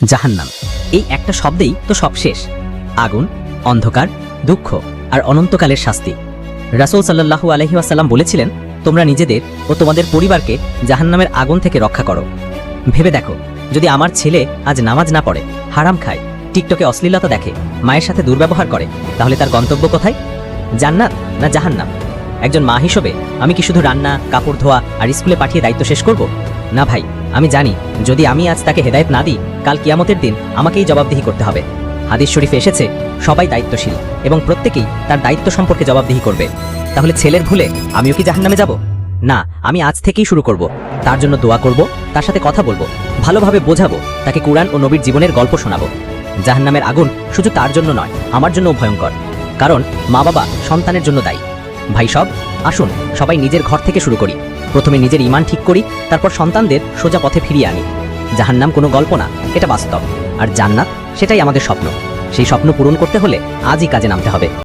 জাহান্নাম। এই একটা শব্দেই তো সব শেষ। আগুন, অন্ধকার, দুঃখ আর অনন্তকালের শাস্তি। রাসূল সাল্লাল্লাহু আলহি আসাল্লাম বলেছিলেন, তোমরা নিজেদের ও তোমাদের পরিবারকে জাহান্নামের আগুন থেকে রক্ষা করো। ভেবে দেখো, যদি আমার ছেলে আজ নামাজ না পড়ে, হারাম খায়, টিকটকে অশ্লীলতা দেখে, মায়ের সাথে দুর্ব্যবহার করে, তাহলে তার গন্তব্য কোথায়? জান্নাত না জাহান্নাম? একজন মা হিসেবে আমি কি শুধু রান্না, কাপড় ধোয়া আর স্কুলে পাঠিয়ে দায়িত্ব শেষ করব? না ভাই, আমি জানি, যদি আমি আজ তাকে হেদায়েত না দিই, কাল কিয়ামতের দিন আমাকেই জবাবদিহি করতে হবে। হাদিস শরীফে এসেছে, সবাই দায়িত্বশীল এবং প্রত্যেকেই তার দায়িত্ব সম্পর্কে জবাবদিহি করবে। তাহলে ছেলের ভুলে আমিও কি জাহান্নামে যাব? না, আমি আজ থেকেই শুরু করব। তার জন্য দোয়া করব, তার সাথে কথা বলব, ভালোভাবে বোঝাবো, তাকে কোরআন ও নবীর জীবনের গল্প শোনাবো। জাহান্নামের আগুন শুধু তার জন্য নয়, আমার জন্য ভয়ঙ্কর। কারণ মা বাবা সন্তানের জন্য দায়ী। ভাই সব, আসুন, সবাই নিজের ঘর থেকে শুরু করি। প্রথমে নিজের ইমান ঠিক করি, তারপর সন্তানদের সোজা পথে ফিরিয়ে আনি। জাহান্নাম কোনো গল্প না, এটা বাস্তব। আর জান্নাত, সেটাই আমাদের স্বপ্ন। সেই স্বপ্ন পূরণ করতে হলে আজই কাজে নামতে হবে।